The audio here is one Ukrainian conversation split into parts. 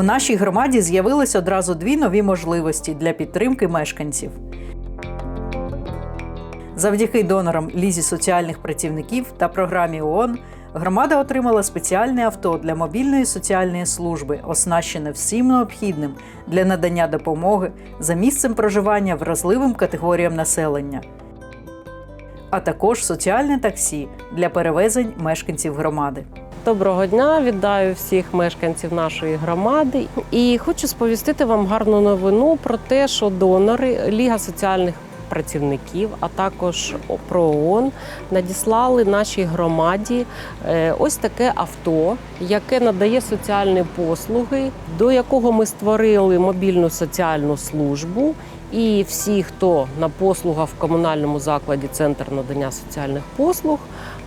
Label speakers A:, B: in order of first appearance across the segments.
A: У нашій громаді з'явились одразу дві нові можливості для підтримки мешканців. Завдяки донорам Лізі соціальних працівників та програмі ООН громада отримала спеціальне авто для мобільної соціальної служби, оснащене всім необхідним для надання допомоги за місцем проживання вразливим категоріям населення, а також соціальне таксі для перевезень мешканців громади.
B: Доброго дня, вітаю всіх мешканців нашої громади. І хочу сповістити вам гарну новину про те, що донори Ліга соціальних працівників, а також ПРООН надіслали нашій громаді е, ось таке авто, яке надає соціальні послуги, до якого ми створили мобільну соціальну службу. І всі, хто на послугах в комунальному закладі Центр надання соціальних послуг,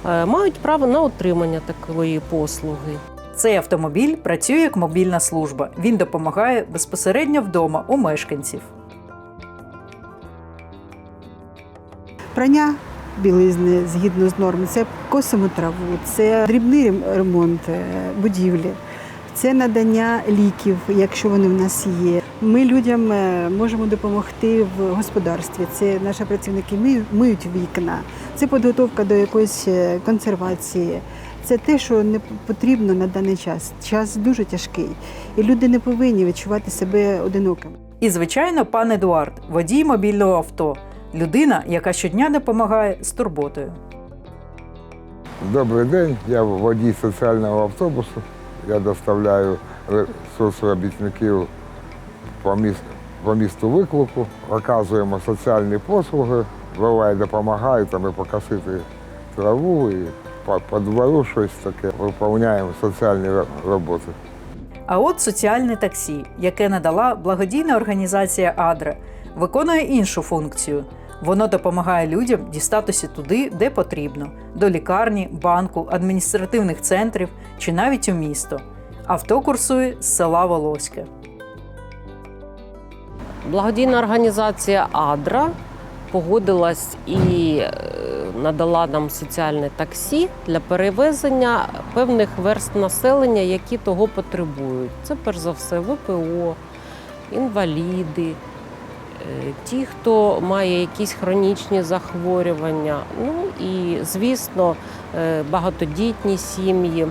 B: е, мають право на отримання такої послуги.
A: Цей автомобіль працює як мобільна служба. Він допомагає безпосередньо вдома у мешканців.
C: Прання білизни згідно з норм, це косимо траву, це дрібний ремонт е, будівлі, це надання ліків, якщо вони в нас є. Ми людям е, можемо допомогти в господарстві. Це наші працівники мию- миють вікна, це підготовка до якоїсь е, консервації. Це те, що не потрібно на даний час. Час дуже тяжкий, і люди не повинні відчувати себе одинокими.
A: І, звичайно, пан Едуард, водій мобільного авто, людина, яка щодня допомагає з турботою.
D: Добрий день, я водій соціального автобусу. Я доставляю соцробітників по місту, по місту виклику, оказуємо соціальні послуги, буває допомагають там і покосити траву, і по, по двору щось таке. Виповняємо соціальні роботи.
A: А от соціальне таксі, яке надала благодійна організація Адра, виконує іншу функцію. Воно допомагає людям дістатися туди, де потрібно: до лікарні, банку, адміністративних центрів чи навіть у місто. Авто курсує з села Волоське.
B: Благодійна організація Адра погодилась і е, надала нам соціальне таксі для перевезення певних верст населення, які того потребують. Це перш за все ВПО, інваліди, ті, хто має якісь хронічні захворювання. Ну і, звісно, е, багатодітні сім'ї.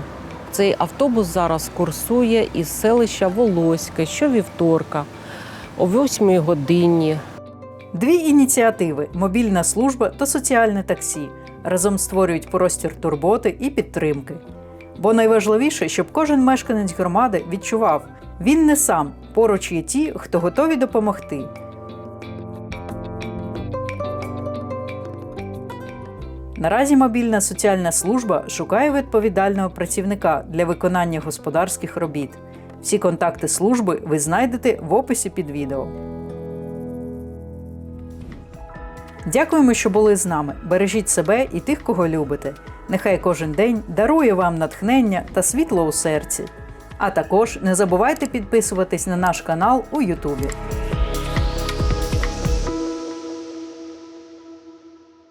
B: Цей автобус зараз курсує із селища Волоське щовівторка о 8 годині.
A: Дві ініціативи мобільна служба та соціальне таксі разом створюють простір турботи і підтримки. Бо найважливіше, щоб кожен мешканець громади відчував, він не сам, поруч є ті, хто готові допомогти. Наразі мобільна соціальна служба шукає відповідального працівника для виконання господарських робіт. Всі контакти служби ви знайдете в описі під відео. Дякуємо, що були з нами. Бережіть себе і тих, кого любите. Нехай кожен день дарує вам натхнення та світло у серці. А також не забувайте підписуватись на наш канал у Ютубі.